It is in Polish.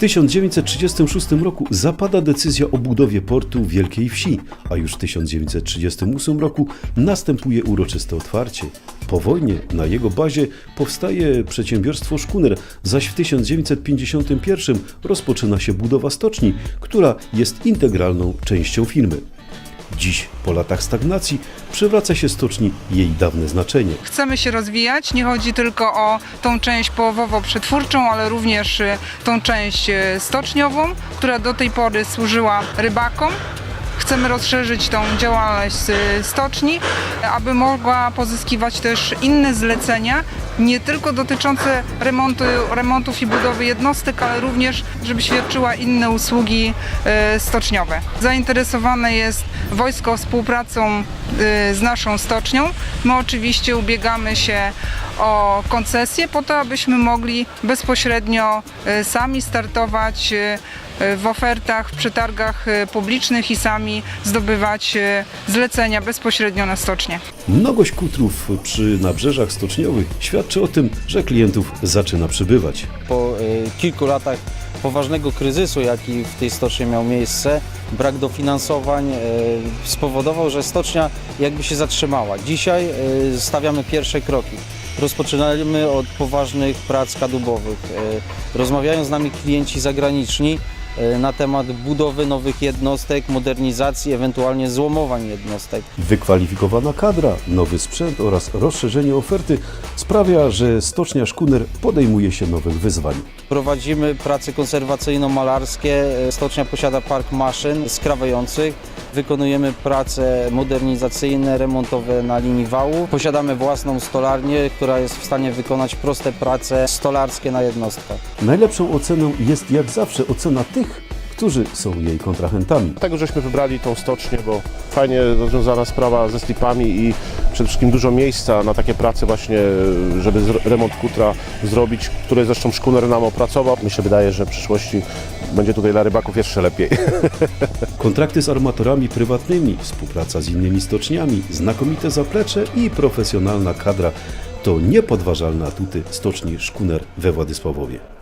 1936 roku zapada decyzja o budowie portu Wielkiej Wsi, a już w 1938 roku następuje uroczyste otwarcie. Po wojnie na jego bazie powstaje przedsiębiorstwo szkuner, zaś w 1951 rozpoczyna się budowa stoczni, która jest integralną częścią firmy. Dziś, po latach stagnacji, przywraca się stoczni jej dawne znaczenie. Chcemy się rozwijać. Nie chodzi tylko o tą część połowowo-przetwórczą, ale również y, tą część y, stoczniową, która do tej pory służyła rybakom. Chcemy rozszerzyć tą działalność y, stoczni, aby mogła pozyskiwać też inne zlecenia, nie tylko dotyczące remontu, remontów i budowy jednostek, ale również, żeby świadczyła inne usługi y, stoczniowe. Zainteresowane jest wojsko współpracą y, z naszą stocznią. My oczywiście ubiegamy się o koncesję po to, abyśmy mogli bezpośrednio sami startować w ofertach, w przetargach y, publicznych i sami zdobywać y, zlecenia bezpośrednio na stocznie. Mnogość kutrów przy nabrzeżach stoczniowych świadczy o tym, że klientów zaczyna przybywać. Po kilku latach poważnego kryzysu, jaki w tej stocznie miał miejsce, brak dofinansowań spowodował, że stocznia jakby się zatrzymała. Dzisiaj stawiamy pierwsze kroki. Rozpoczynamy od poważnych prac kadłubowych. Rozmawiają z nami klienci zagraniczni na temat budowy nowych jednostek, modernizacji, ewentualnie złomowań jednostek. Wykwalifikowana kadra, nowy sprzęt oraz rozszerzenie oferty sprawia, że stocznia Szkuner podejmuje się nowych wyzwań. Prowadzimy prace konserwacyjno-malarskie. Stocznia posiada park maszyn skrawających. Wykonujemy prace modernizacyjne, remontowe na linii wału. Posiadamy własną stolarnię, która jest w stanie wykonać proste prace stolarskie na jednostkach. Najlepszą oceną jest jak zawsze ocena tych, którzy są jej kontrahentami. Dlatego żeśmy wybrali tą stocznię, bo fajnie rozwiązana sprawa ze slipami i przede wszystkim dużo miejsca na takie prace właśnie, żeby remont kutra zrobić, które zresztą szkuner nam opracował. Mi się wydaje, że w przyszłości będzie tutaj dla rybaków jeszcze lepiej. Kontrakty z armatorami prywatnymi, współpraca z innymi stoczniami, znakomite zaplecze i profesjonalna kadra to niepodważalne atuty stoczni Szkuner we Władysławowie.